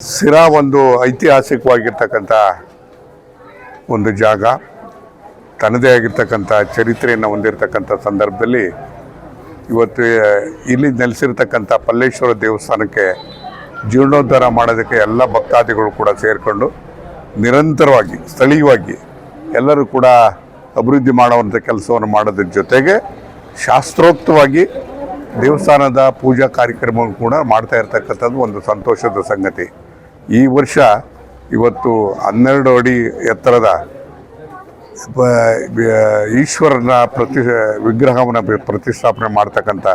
ಸಿರಾ ಒಂದು ಐತಿಹಾಸಿಕವಾಗಿರ್ತಕ್ಕಂಥ ಒಂದು ಜಾಗ, ತನ್ನದೇ ಆಗಿರ್ತಕ್ಕಂಥ ಚರಿತ್ರೆಯನ್ನು ಹೊಂದಿರತಕ್ಕಂಥ ಸಂದರ್ಭದಲ್ಲಿ ಇವತ್ತು ಇಲ್ಲಿ ನೆಲೆಸಿರ್ತಕ್ಕಂಥ ಪಲ್ಲೇಶ್ವರ ದೇವಸ್ಥಾನಕ್ಕೆ ಜೀರ್ಣೋದ್ಧಾರ ಮಾಡೋದಕ್ಕೆ ಎಲ್ಲ ಭಕ್ತಾದಿಗಳು ಕೂಡ ಸೇರಿಕೊಂಡು ನಿರಂತರವಾಗಿ, ಸ್ಥಳೀಯವಾಗಿ ಎಲ್ಲರೂ ಕೂಡ ಅಭಿವೃದ್ಧಿ ಮಾಡುವಂಥ ಕೆಲಸವನ್ನು ಮಾಡೋದ್ರ ಜೊತೆಗೆ ಶಾಸ್ತ್ರೋಕ್ತವಾಗಿ ದೇವಸ್ಥಾನದ ಪೂಜಾ ಕಾರ್ಯಕ್ರಮವನ್ನು ಕೂಡ ಮಾಡ್ತಾ ಇರ್ತಕ್ಕಂಥದ್ದು ಒಂದು ಸಂತೋಷದ ಸಂಗತಿ. ಈ ವರ್ಷ ಇವತ್ತು ಹನ್ನೆರಡು ಅಡಿ ಎತ್ತರದ ಈಶ್ವರನ ಪ್ರತಿ, ವಿಗ್ರಹವನ್ನು ಪ್ರ- ಪ್ರತಿಷ್ಠಾಪನೆ ಮಾಡ್ತಕ್ಕಂಥ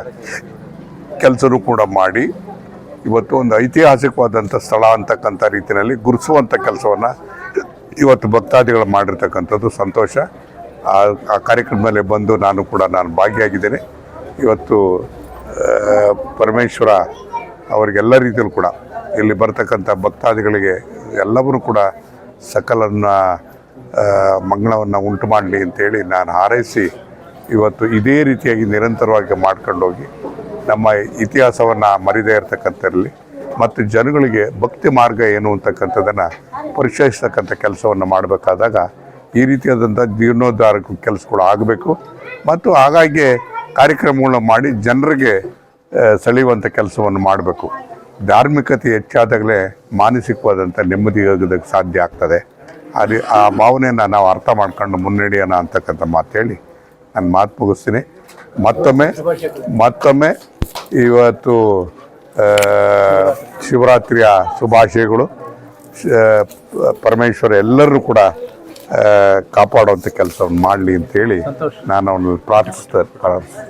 ಕೆಲಸನೂ ಕೂಡ ಮಾಡಿ ಇವತ್ತು ಒಂದು ಐತಿಹಾಸಿಕವಾದಂಥ ಸ್ಥಳ ಅಂತಕ್ಕಂಥ ರೀತಿಯಲ್ಲಿ ಗುರುಸುವಂಥ ಕೆಲಸವನ್ನು ಇವತ್ತು ಭಕ್ತಾದಿಗಳು ಮಾಡಿರ್ತಕ್ಕಂಥದ್ದು ಸಂತೋಷ. ಆ ಕಾರ್ಯಕ್ರಮದಲ್ಲಿ ಬಂದು ನಾನು ಕೂಡ ನಾನು ಭಾಗಿಯಾಗಿದ್ದೇನೆ. ಇವತ್ತು ಪರಮೇಶ್ವರ ಅವರಿಗೆಲ್ಲ ರೀತಿಯಲ್ಲೂ ಕೂಡ ಇಲ್ಲಿ ಬರ್ತಕ್ಕಂಥ ಭಕ್ತಾದಿಗಳಿಗೆ ಎಲ್ಲವೂ ಕೂಡ ಸಕಲನ್ನ ಮಂಗಳವನ್ನು ಉಂಟು ಮಾಡಲಿ ಅಂತೇಳಿ ನಾನು ಹಾರೈಸಿ ಇವತ್ತು ಇದೇ ರೀತಿಯಾಗಿ ನಿರಂತರವಾಗಿ ಮಾಡ್ಕೊಂಡೋಗಿ ನಮ್ಮ ಇತಿಹಾಸವನ್ನು ಮರಿದೇ ಇರತಕ್ಕಂಥರಲ್ಲಿ ಮತ್ತು ಜನಗಳಿಗೆ ಭಕ್ತಿ ಮಾರ್ಗ ಏನು ಅಂತಕ್ಕಂಥದ್ದನ್ನು ಪರಿಚಯಿಸ್ತಕ್ಕಂಥ ಕೆಲಸವನ್ನು ಮಾಡಬೇಕಾದಾಗ ಈ ರೀತಿಯಾದಂಥ ಜೀರ್ಣೋದ್ಧಾರ ಕೆಲಸಗಳು ಆಗಬೇಕು. ಮತ್ತು ಹಾಗಾಗಿ ಕಾರ್ಯಕ್ರಮಗಳನ್ನು ಮಾಡಿ ಜನರಿಗೆ ಸೆಳೆಯುವಂಥ ಕೆಲಸವನ್ನು ಮಾಡಬೇಕು. ಧಾರ್ಮಿಕತೆ ಹೆಚ್ಚಾದಾಗಲೇ ಮಾನಸಿಕವಾದಂಥ ನೆಮ್ಮದಿ ಹೋಗೋದಕ್ಕೆ ಸಾಧ್ಯ ಆಗ್ತದೆ. ಅಲ್ಲಿ ಆ ಭಾವನೆಯನ್ನು ನಾವು ಅರ್ಥ ಮಾಡ್ಕೊಂಡು ಮುನ್ನಡೆಯೋಣ ಅಂತಕ್ಕಂಥ ಮಾತು ಹೇಳಿ ನಾನು ಮಾತು ಮುಗಿಸ್ತೀನಿ. ಮತ್ತೊಮ್ಮೆ ಮತ್ತೊಮ್ಮೆ ಇವತ್ತು ಶಿವರಾತ್ರಿಯ ಶುಭಾಶಯಗಳು. ಪರಮೇಶ್ವರ ಎಲ್ಲರೂ ಕೂಡ ಕಾಪಾಡುವಂಥ ಕೆಲಸವನ್ನು ಮಾಡಲಿ ಅಂತೇಳಿ ನಾನು ಅವನಲ್ಲಿ ಪ್ರಾರ್ಥಿಸ್ತಾ ಪ್ರಾರ್ಥಿಸ್ತೇನೆ.